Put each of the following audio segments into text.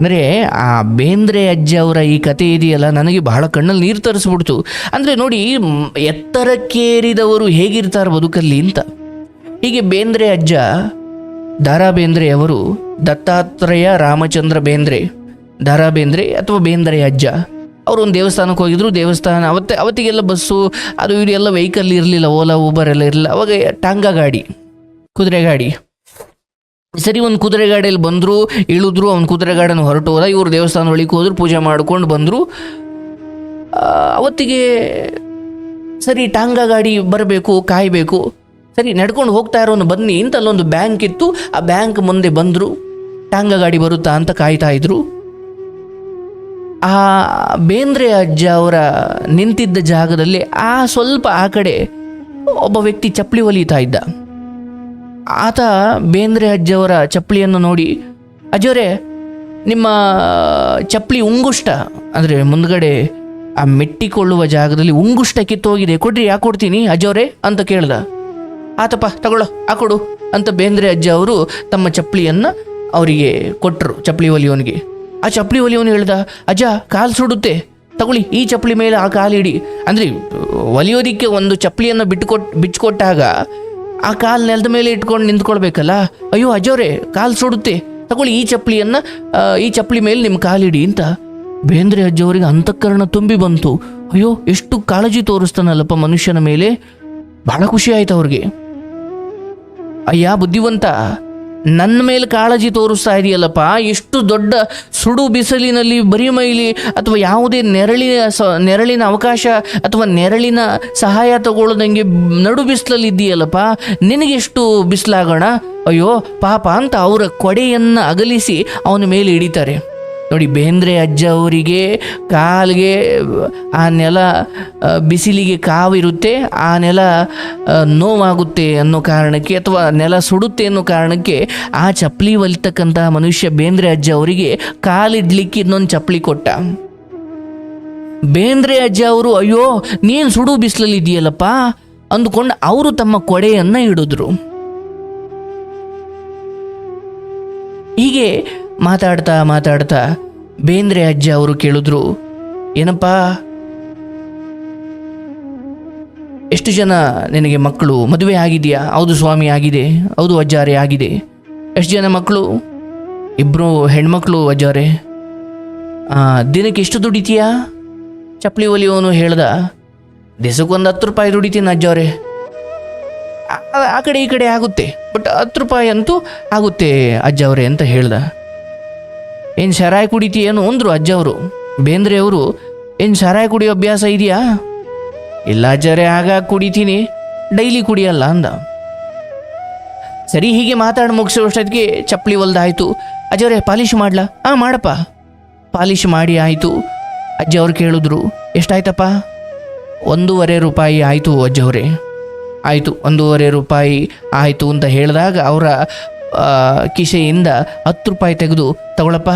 ಅಂದರೆ ಆ ಬೇಂದ್ರೆ ಅಜ್ಜ ಅವರ ಈ ಕತೆ ಇದೆಯಲ್ಲ, ನನಗೆ ಬಹಳ ಕಣ್ಣಲ್ಲಿ ನೀರು ತರಿಸ್ಬಿಡ್ತು. ಅಂದರೆ ನೋಡಿ ಎತ್ತರಕ್ಕೇರಿದವರು ಹೇಗಿರ್ತಾರೆ ಬದುಕಲ್ಲಿ ಅಂತ. ಹೀಗೆ ಬೇಂದ್ರೆ ಅಜ್ಜ, ದಾರಾ ಬೇಂದ್ರೆ ಅವರು, ದತ್ತಾತ್ರೇಯ ರಾಮಚಂದ್ರ ಬೇಂದ್ರೆ, ದಾರಾ ಬೇಂದ್ರೆ ಅಥವಾ ಬೇಂದ್ರೆ ಅಜ್ಜ, ಅವರು ಒಂದು ದೇವಸ್ಥಾನಕ್ಕೆ ಹೋಗಿದ್ರು, ದೇವಸ್ಥಾನ ಅವತ್ತೆ, ಅವತ್ತಿಗೆಲ್ಲ ಬಸ್ಸು, ಅದು ಇದು ಎಲ್ಲ ವೆಹಿಕಲ್ ಇರಲಿಲ್ಲ, ಓಲಾ ಊಬರ್ ಎಲ್ಲ ಇರಲಿಲ್ಲ, ಅವಾಗ ಟಾಂಗಾ ಗಾಡಿ, ಕುದುರೆ ಗಾಡಿ. ಸರಿ ಒಂದು ಕುದುರೆ ಗಾಡಿಯಲ್ಲಿ ಬಂದರು, ಇಳಿದ್ರು, ಅವ್ನು ಕುದುರೆ ಗಾಡಿನ ಹೊರಟು ಹೋದ, ಇವರು ದೇವಸ್ಥಾನ ಒಳಗೆ ಹೋದ್ರು, ಪೂಜೆ ಮಾಡ್ಕೊಂಡು ಬಂದರು. ಅವತ್ತಿಗೆ ಸರಿ ಟಾಂಗಾ ಗಾಡಿ ಬರಬೇಕು, ಕಾಯಬೇಕು, ಸರಿ ನಡ್ಕೊಂಡು ಹೋಗ್ತಾ ಇರೋನು ಬನ್ನಿ ಇಂಥಲ್ಲೊಂದು ಬ್ಯಾಂಕ್ ಇತ್ತು. ಆ ಬ್ಯಾಂಕ್ ಮುಂದೆ ಬಂದರು, ಟಾಂಗಾ ಗಾಡಿ ಬರುತ್ತಾ ಅಂತ ಕಾಯ್ತಾ ಇದ್ರು. ಆ ಬೇಂದ್ರೆ ಅಜ್ಜ ಅವರ ನಿಂತಿದ್ದ ಜಾಗದಲ್ಲಿ ಆ ಸ್ವಲ್ಪ ಆ ಕಡೆ ಒಬ್ಬ ವ್ಯಕ್ತಿ ಚಪ್ಪಲಿ ಹೊಲಿತಾ ಇದ್ದ. ಆತ ಬೇಂದ್ರೆ ಅಜ್ಜವರ ಚಪ್ಪಲಿಯನ್ನು ನೋಡಿ ಅಜ್ಜವರೇ ನಿಮ್ಮ ಚಪ್ಪಲಿ ಉಂಗುಷ್ಟ? ಅಂದರೆ ಮುಂದ್ಗಡೆ ಆ ಮೆಟ್ಟಿಕೊಳ್ಳುವ ಜಾಗದಲ್ಲಿ ಉಂಗುಷ್ಟ ಕಿತ್ತೋಗಿದೆ. ಕೊಡ್ರಿ, ಯಾಕೆ ಕೊಡ್ತೀನಿ ಅಜ್ಜವರೇ ಅಂತ ಕೇಳ್ದ. ಆತಪ್ಪ, ತಗೊಳ್ಳೋ ಹಾಕೊಡು ಅಂತ ಬೇಂದ್ರೆ ಅಜ್ಜ ಅವರು ತಮ್ಮ ಚಪ್ಪಲಿಯನ್ನು ಅವರಿಗೆ ಕೊಟ್ಟರು ಚಪ್ಪಲಿ ಒಲಿಯೋನಿಗೆ. ಆ ಚಪ್ಪಲಿ ಒಲಿಯೋನು ಹೇಳ್ದ, ಅಜ್ಜ, ಕಾಲು ಸುಡುತ್ತೆ, ತಗೊಳ್ಳಿ, ಈ ಚಪ್ಪಲಿ ಮೇಲೆ ಆ ಕಾಲಿಡಿ ಅಂದರೆ, ಒಲಿಯೋದಿಕ್ಕೆ ಒಂದು ಚಪ್ಪಲಿಯನ್ನು ಬಿಟ್ಟುಕೊಟ್ ಬಿಚ್ಚಿಕೊಟ್ಟಾಗ ಆ ಕಾಲು ನೆಲದ ಮೇಲೆ ಇಟ್ಕೊಂಡು ನಿಂತ್ಕೊಳ್ಬೇಕಲ್ಲ? ಅಯ್ಯೋ, ಅಜೋರೆ, ಕಾಲು ಸುಡುತ್ತೆ. ತಗೊಳ್ಳಿ ಈ ಚಪ್ಪಲಿಯನ್ನು ಈ ಚಪ್ಪಲಿ ಮೇಲೆ ನಿಮ್ಮ ಕಾಲಿಡಿ ಅಂತ. ಬೇಂದ್ರೆ ಅಜ್ಜವರಿಗೆ ಅಂತಃಕರಣ ತುಂಬಿ ಬಂತು. ಅಯ್ಯೋ, ಎಷ್ಟು ಕಾಳಜಿ ತೋರಿಸ್ತಾನಲ್ಲಪ್ಪ ಮನುಷ್ಯನ ಮೇಲೆ. ಬಹಳ ಖುಷಿ ಆಯ್ತು ಅವ್ರಿಗೆ. ಅಯ್ಯ, ಬುದ್ಧಿವಂತ. ನನ್ನ ಮೇಲೆ ಕಾಳಜಿ ತೋರಿಸ್ತಾ ಇದೆಯಲ್ಲಪ್ಪ? ಎಷ್ಟು ದೊಡ್ಡ ಸುಡು ಬಿಸಿಲಿನಲ್ಲಿ ಬರಿ ಮೈಲಿ ಅಥವಾ ಯಾವುದೇ ನೆರಳಿನ ಸ, ನೆರಳಿನ ಅವಕಾಶ ಅಥವಾ ನೆರಳಿನ ಸಹಾಯ ತಗೊಳ್ಳೋದಂಗೆ ನಡು ಬಿಸಿಲಲ್ಲಿ ಇದೆಯಲ್ಲಪ್ಪ ನಿನಗೆಷ್ಟು ಬಿಸಿಲಾಗೋಣ? ಅಯ್ಯೋ, ಪಾಪ ಅಂತ ಅವರ ಕೊಡೆಯನ್ನು ಅಗಲಿಸಿ ಅವನ ಮೇಲೆ ಹಿಡಿತಾರೆ. ನೋಡಿ, ಬೇಂದ್ರೆ ಅಜ್ಜ ಅವರಿಗೆ ಕಾಲಿಗೆ, ಆ ನೆಲ ಬಿಸಿಲಿಗೆ ಕಾವಿರುತ್ತೆ, ಆ ನೆಲ ನೋವಾಗುತ್ತೆ ಅನ್ನೋ ಕಾರಣಕ್ಕೆ ಅಥವಾ ನೆಲ ಸುಡುತ್ತೆ ಅನ್ನೋ ಕಾರಣಕ್ಕೆ ಆ ಚಪ್ಪಲಿ ಒಲಿತಕ್ಕಂತಹ ಮನುಷ್ಯ ಬೇಂದ್ರೆ ಅಜ್ಜ ಅವರಿಗೆ ಕಾಲಿಡ್ಲಿಕ್ಕೆ ಇನ್ನೊಂದು ಚಪ್ಪಲಿ ಕೊಟ್ಟ. ಬೇಂದ್ರೆ ಅಜ್ಜ ಅವರು, ಅಯ್ಯೋ, ನೀನು ಸುಡು ಬಿಸಿಲಲ್ಲಿ ಇದೆಯಲ್ಲಪ್ಪ? ಅಂದುಕೊಂಡು ಅವರು ತಮ್ಮ ಕೊಡೆಯನ್ನು ಇಡಿದ್ರು ಹೀಗೆ ಮಾತಾಡ್ತಾ ಮಾತಾಡ್ತಾ ಬೇಂದ್ರೆ ಅಜ್ಜ ಅವರು ಕೇಳಿದ್ರು, ಏನಪ್ಪ? ಎಷ್ಟು ಜನ ನಿನಗೆ ಮಕ್ಕಳು? ಮದುವೆ ಆಗಿದೆಯಾ? ಹೌದು ಸ್ವಾಮಿ, ಆಗಿದೆ. ಹೌದು ಅಜ್ಜಾರೆ, ಆಗಿದೆ. ಎಷ್ಟು ಜನ ಮಕ್ಕಳು? ಇಬ್ಬರು ಹೆಣ್ಮಕ್ಳು ಅಜ್ಜಾರೆ. ದಿನಕ್ಕೆ ಎಷ್ಟು ದುಡಿತೀಯಾ ಚಪ್ಪಲಿ ಒಲಿಯೋನು ಹೇಳ್ದ ದಿವಸಕ್ಕೊಂದು ಹತ್ತು ರೂಪಾಯಿ ದುಡಿತೀನಿ ಅಜ್ಜವ್ರೆ ಆ- ಕಡೆ ಈ ಕಡೆ ಆಗುತ್ತೆ, ಬಟ್ ಹತ್ತು ರೂಪಾಯಿ ಅಂತೂ ಆಗುತ್ತೆ ಅಜ್ಜ ಅವರೇ ಅಂತ ಹೇಳ್ದ. ಏನು ಶರಾಯಿ ಕುಡಿತೀಯೇನು ಅಂದರು ಅಜ್ಜವರು. ಬೇಂದ್ರೆ ಅವರು ಏನು ಶರಾಯಿ ಕುಡಿಯೋ ಅಭ್ಯಾಸ ಇದೆಯಾ? ಇಲ್ಲ ಅಜ್ಜರೇ, ಆಗ ಕುಡಿತೀನಿ. ಡೈಲಿ ಕುಡಿಯಲ್ಲ, ಅಂದ. ಸರಿ, ಹೀಗೆ ಮಾತಾಡಿ ಮುಗಿಸೋಷ್ಟೊತ್ತಿಗೆ ಚಪ್ಪಲಿ ಒಲ್ದಾಯಿತು ಅಜ್ಜವರೇ, ಪಾಲಿಶ್ ಮಾಡ್ಲಾ? ಹಾಂ ಮಾಡಪ್ಪ. ಪಾಲಿಶ್ ಮಾಡಿ, ಆಯಿತು. ಅಜ್ಜ ಅವ್ರು ಕೇಳಿದ್ರು. ಎಷ್ಟಾಯ್ತಪ್ಪ? ಒಂದೂವರೆ ರೂಪಾಯಿ ಆಯಿತು ಅಜ್ಜವರೇ. ಆಯಿತು, ಒಂದೂವರೆ ರೂಪಾಯಿ ಆಯಿತು, ಅಂತ ಹೇಳಿದಾಗ ಅವರ ಕಿಸೆಯಿಂದ ಹತ್ತು ರೂಪಾಯಿ ತೆಗೆದು, ತಗೊಳಪ್ಪ.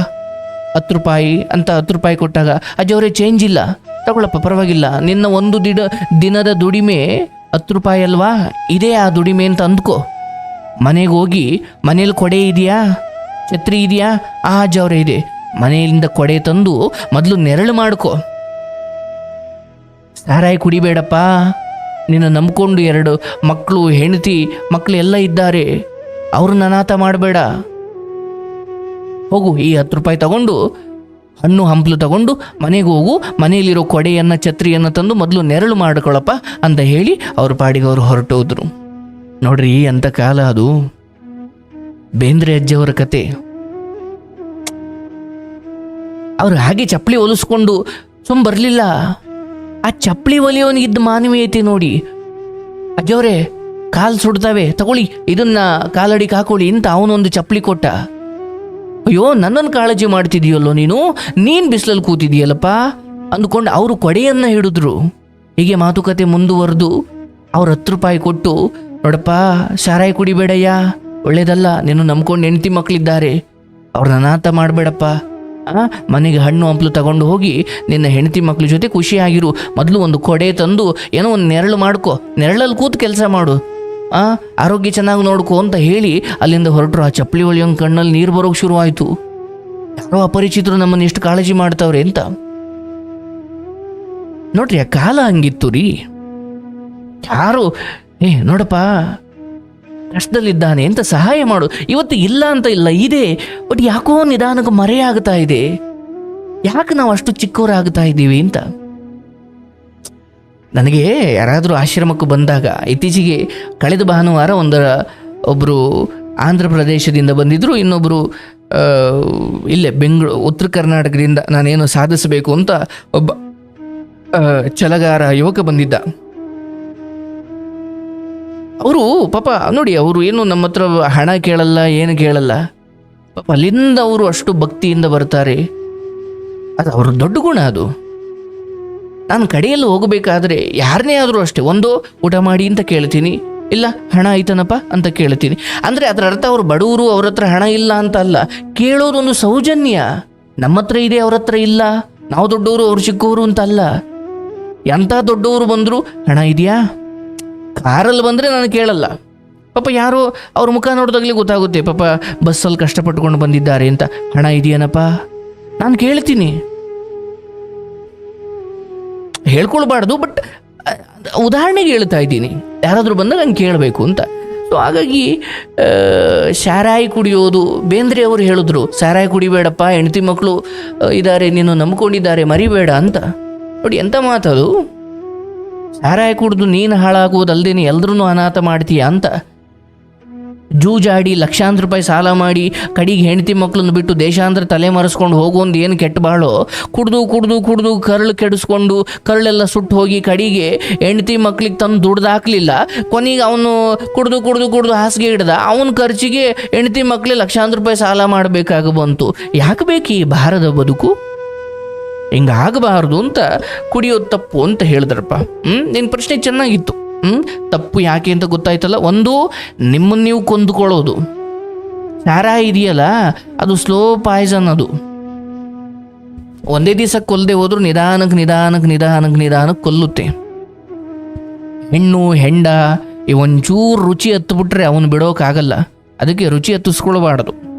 ಹತ್ತು ರೂಪಾಯಿ ಅಂತ ಹತ್ತು ರೂಪಾಯಿ ಕೊಟ್ಟಾಗ ಅಜ್ಜವರೇ ಚೇಂಜ್ ಇಲ್ಲ. ತಗೊಳಪ್ಪ, ಪರವಾಗಿಲ್ಲ. ನಿನ್ನ ಒಂದು ದಿಡ, ದಿನದ ದುಡಿಮೆ ಹತ್ತು ರೂಪಾಯಿ ಅಲ್ವಾ? ಇದೇ ಆ ದುಡಿಮೆ ಅಂತ ಅಂದ್ಕೋ. ಮನೆಗೆ ಹೋಗಿ ಮನೇಲಿ ಕೊಡೆ ಇದೆಯಾ? ಛತ್ರಿ ಇದೆಯಾ? ಆ ಅಜ್ಜವರೇ ಇದೆ. ಮನೆಯಿಂದ ಕೊಡೆ ತಂದು ಮೊದಲು ನೆರಳು ಮಾಡ್ಕೋ. ಸಾರಾಯಿ ಕುಡಿಬೇಡಪ್ಪ. ನಿನ್ನ ನಂಬ್ಕೊಂಡು ಎರಡು ಮಕ್ಕಳು, ಹೆಂಡತಿ ಮಕ್ಕಳು ಎಲ್ಲ ಇದ್ದಾರೆ. ಅವ್ರನ್ನ ಅನಾಥ ಮಾಡಬೇಡ. ಹೋಗು, ಈ ಹತ್ತು ರೂಪಾಯಿ ತಗೊಂಡು, ಹಣ್ಣು ಹಂಪಲು ತಗೊಂಡು, ಮನೆಗೆ ಹೋಗು, ಮನೆಯಲ್ಲಿರೋ ಕೊಡೆಯನ್ನು, ಛತ್ರಿಯನ್ನು ತಂದು ಮೊದಲು ನೆರಳು ಮಾಡಿಕೊಳ್ಳಪ್ಪ ಅಂತ ಹೇಳಿ ಅವ್ರ ಪಾಡಿಗೆ ಅವರು ಹೊರಟೋದ್ರು. ನೋಡ್ರಿ ಅಂತ ಕಾಲ ಅದು. ಬೇಂದ್ರೆ ಅಜ್ಜಿಯವರ ಕತೆ. ಅವರು ಹಾಗೆ ಚಪ್ಪಲಿ ಹೊಲಿಸ್ಕೊಂಡು ಸುಮ್ ಬರಲಿಲ್ಲ. ಆ ಚಪ್ಪಲಿ ಒಲಿಯೋನಿಗಿದ್ದ ಮಾನವೀಯತೆ ನೋಡಿ. ಅಜ್ಜವರೇ, ಕಾಲು ಸುಡ್ತಾವೆ, ತಗೊಳ್ಳಿ, ಇದನ್ನ ಕಾಲಡಿಗೆ ಹಾಕೊಳ್ಳಿ ಅಂತ ಅವನೊಂದು ಚಪ್ಪಲಿ ಕೊಟ್ಟ. ಅಯ್ಯೋ, ನನ್ನನ್ನು ಕಾಳಜಿ ಮಾಡ್ತಿದೀಯಲ್ಲೋ ನೀನು? ನೀನು ಬಿಸಿಲಲ್ಲಿ ಕೂತಿದೀಯಲ್ಲಪ್ಪ? ಅಂದ್ಕೊಂಡು ಅವರು ಕೊಡೆಯನ್ನು ಹಿಡಿದ್ರು. ಹೀಗೆ ಮಾತುಕತೆ ಮುಂದುವರೆದು ಅವ್ರ ಹತ್ತು ರೂಪಾಯಿ ಕೊಟ್ಟು, ನೋಡಪ್ಪ, ಸಾರಾಯ್ ಕುಡಿಬೇಡಯ್ಯ. ಒಳ್ಳೇದಲ್ಲ, ನೀನು ನಂಬ್ಕೊಂಡು ಹೆಂಡತಿ ಮಕ್ಕಳಿದ್ದಾರೆ ಅವ್ರನ್ನ ಅನಾಥ ಮಾಡಬೇಡಪ್ಪ. ಮನೆಗೆ ಹಣ್ಣು ಹಂಪ್ಲು ತಗೊಂಡು ಹೋಗಿ ನಿನ್ನ ಹೆಂಡತಿ ಮಕ್ಕಳ ಜೊತೆ ಖುಷಿಯಾಗಿರು. ಮೊದಲು ಒಂದು ಕೊಡೆ ತಂದು ಏನೋ ಒಂದು ನೆರಳು ಮಾಡ್ಕೊ. ನೆರಳಲ್ಲಿ ಕೂತು ಕೆಲಸ ಮಾಡು. ಆ, ಆರೋಗ್ಯ ಚೆನ್ನಾಗಿ ನೋಡ್ಕೋ ಅಂತ ಹೇಳಿ ಅಲ್ಲಿಂದ ಹೊರಟರು. ಆ ಚಪ್ಪಲಿ ಒಳಿಯೋ ಕಣ್ಣಲ್ಲಿ ನೀರು ಬರೋಕೆ ಶುರುವಾಯಿತು. ಯಾರೋ ಅಪರಿಚಿತರು ನಮ್ಮನ್ನು ಎಷ್ಟು ಕಾಳಜಿ ಮಾಡ್ತಾವ್ರೆ ಅಂತ. ನೋಡ್ರಿ, ಆ ಕಾಲ ಹಂಗಿತ್ತು ರೀ. ಯಾರು, ಏ, ನೋಡಪ್ಪ, ಕಷ್ಟದಲ್ಲಿದ್ದಾನೆ ಅಂತ ಸಹಾಯ ಮಾಡು. ಇವತ್ತು ಇಲ್ಲ ಅಂತ ಇಲ್ಲ, ಇದೆ. ಬಟ್ ಯಾಕೋ ನಿಧಾನಕ್ಕೆ ಮರೆಯಾಗ್ತಾ ಇದೆ. ಯಾಕೆ ನಾವು ಅಷ್ಟು ಚಿಕ್ಕವರಾಗ್ತಾ ಇದ್ದೀವಿ ಅಂತ. ನನಗೆ ಯಾರಾದರೂ ಆಶ್ರಮಕ್ಕೆ ಬಂದಾಗ ಇತ್ತೀಚೆಗೆ ಕಳೆದ ಭಾನುವಾರ ಒಂದರ ಒಬ್ಬರು ಆಂಧ್ರ ಪ್ರದೇಶದಿಂದ ಬಂದಿದ್ದರು ಇನ್ನೊಬ್ಬರು ಇಲ್ಲೇ ಬೆಂಗಳೂರು ಉತ್ತರ ಕರ್ನಾಟಕದಿಂದ ನಾನೇನು ಸಾಧಿಸಬೇಕು ಅಂತ ಒಬ್ಬ ಚಲಗಾರ ಯುವಕ ಬಂದಿದ್ದ. ಅವರು ಪಾಪ ನೋಡಿ, ಅವರು ಏನು ನಮ್ಮ ಹತ್ರ ಹಣ ಕೇಳಲ್ಲ, ಏನು ಕೇಳಲ್ಲ. ಪಾಪ ಅಲ್ಲಿಂದ ಅವರು ಅಷ್ಟು ಭಕ್ತಿಯಿಂದ ಬರ್ತಾರೆ. ಅದು ಅವ್ರ ದೊಡ್ಡ ಗುಣ ಅದು. ನಾನು ಕಡೆಯಲ್ಲಿ ಹೋಗಬೇಕಾದ್ರೆ ಯಾರನ್ನೇ ಆದರೂ ಅಷ್ಟೇ, ಒಂದು ಊಟ ಮಾಡಿ ಅಂತ ಕೇಳ್ತೀನಿ, ಇಲ್ಲ ಹಣ ಆಯ್ತನಪ್ಪ ಅಂತ ಕೇಳ್ತೀನಿ. ಅಂದರೆ ಅದರ ಅರ್ಥ ಅವರು ಬಡವರು ಅವ್ರ ಹತ್ರ ಹಣ ಇಲ್ಲ ಅಂತ ಅಲ್ಲ ಕೇಳೋದೊಂದು ಸೌಜನ್ಯ. ನಮ್ಮ ಹತ್ರ ಇದೆ, ಅವ್ರ ಹತ್ರ ಇಲ್ಲ. ನಾವು ದೊಡ್ಡವರು, ಅವ್ರು ಚಿಕ್ಕವರು ಅಂತ ಅಲ್ಲ. ಎಂಥ ದೊಡ್ಡವರು ಬಂದರೂ, ಹಣ ಇದೆಯಾ? ಕಾರಲ್ಲಿ ಬಂದರೆ ನಾನು ಕೇಳಲ್ಲ. ಪಾಪ ಯಾರೋ ಅವ್ರ ಮುಖ ನೋಡಿದಾಗಲೇ ಗೊತ್ತಾಗುತ್ತೆ, ಪಾಪ ಬಸ್ಸಲ್ಲಿ ಕಷ್ಟಪಟ್ಕೊಂಡು ಬಂದಿದ್ದಾರೆ ಅಂತ. ಹಣ ಇದೆಯೇನಪ್ಪ? ನಾನು ಕೇಳ್ತೀನಿ. ಹೇಳ್ಕೊಳ್ಬಾರ್ದು ಬಟ್ ಉದಾಹರಣೆಗೆ ಹೇಳ್ತಾ ಇದ್ದೀನಿ. ಯಾರಾದರೂ ಬಂದಾಗ ಹಂಗೆ ಕೇಳಬೇಕು ಅಂತ. ಸೊ ಹಾಗಾಗಿ ಶಾರಾಯಿ ಕುಡಿಯೋದು, ಬೇಂದ್ರೆ ಅವರು ಹೇಳಿದ್ರು ಸಾರಾಯಿ ಕುಡಿಬೇಡಪ್ಪ, ಹೆಂಡತಿ ಮಕ್ಕಳು ಇದ್ದಾರೆ ನೀನು ನಂಬ್ಕೊಂಡಿದ್ದಾರೆ, ಮರಿಬೇಡ ಅಂತ. ನೋಡಿ ಎಂಥ ಮಾತದು? ಸಾರಾಯಿ ಕುಡಿದು ನೀನು ಹಾಳಾಗುವುದಲ್ದೇನೆ ಎಲ್ಲರೂ ಅನಾಥ ಮಾಡ್ತೀಯ ಅಂತ. ಜೂಜಾಡಿ ಲಕ್ಷಾಂತರ ರೂಪಾಯಿ ಸಾಲ ಮಾಡಿ ಕಡಿಗೆ ಹೆಂಡತಿ ಮಕ್ಕಳನ್ನು ಬಿಟ್ಟು ದೇಶಾಂತರ ತಲೆ ಮರೆಸ್ಕೊಂಡು ಹೋಗೋಂದು ಏನು ಕೆಟ್ಟ ಬಾಳೋ? ಕುಡಿದು, ಕುಡ್ದು ಕುಡ್ದು ಕರಳು ಕೆಡಿಸ್ಕೊಂಡು ಕರಳೆಲ್ಲ ಸುಟ್ಟು ಹೋಗಿ ಕಡಿಗೆ ಹೆಂಡತಿ ಮಕ್ಳಿಗೆ ತಂದು ದುಡ್ದು ಹಾಕ್ಲಿಲ್ಲ. ಕೊನೆಗೆ ಅವನು ಕುಡ್ದು ಕುಡ್ದು ಕುಡ್ದು ಹಾಸಿಗೆ ಹಿಡ್ದ. ಅವನ ಖರ್ಚಿಗೆ ಹೆಂಡತಿ ಮಕ್ಕಳಿಗೆ ಲಕ್ಷಾಂತರ ರೂಪಾಯಿ ಸಾಲ ಮಾಡಬೇಕಾಗ ಬಂತು. ಯಾಕೆ ಬೇಕು ಈ ಭಾರದ ಬದುಕು? ಹಿಂಗಾಗಬಾರ್ದು ಅಂತ ಕುಡಿಯೋದು ತಪ್ಪು ಅಂತ ಹೇಳಿದ್ರಪ್ಪ. ಹ್ಞೂ ನಿನ್ನ ಪ್ರಶ್ನೆ ಚೆನ್ನಾಗಿತ್ತು. ತಪ್ಪು ಯಾಕೆ ಅಂತ ಗೊತ್ತಾಯ್ತಲ್ಲ? ಒಂದು ನಿಮ್ಮನ್ನು ನೀವು ಕೊಂದುಕೊಳ್ಳೋದು. ಸಾರ ಇದೆಯಲ್ಲ? ಅದು ಸ್ಲೋ ಪಾಯ್ಸನ್ ಅದು. ಒಂದೇ ದಿವಸ ಕೊಲ್ಲದೆ ಹೋದ್ರು ನಿಧಾನಕ್ಕೆ ನಿಧಾನಕ್ಕೆ ನಿಧಾನಕ್ಕೆ ನಿಧಾನಕ್ಕೆ ಕೊಲ್ಲುತ್ತೆ. ಹೆಣ್ಣು, ಹೆಂಡ, ಈ ಒಂಚೂರು ರುಚಿ ಹತ್ಬಿಟ್ರೆ ಅವನು ಬಿಡೋಕ್ಕಾಗಲ್ಲ. ಅದಕ್ಕೆ ರುಚಿ ಹತ್ತಿಸ್ಕೊಳ್ಬಾರ್ದು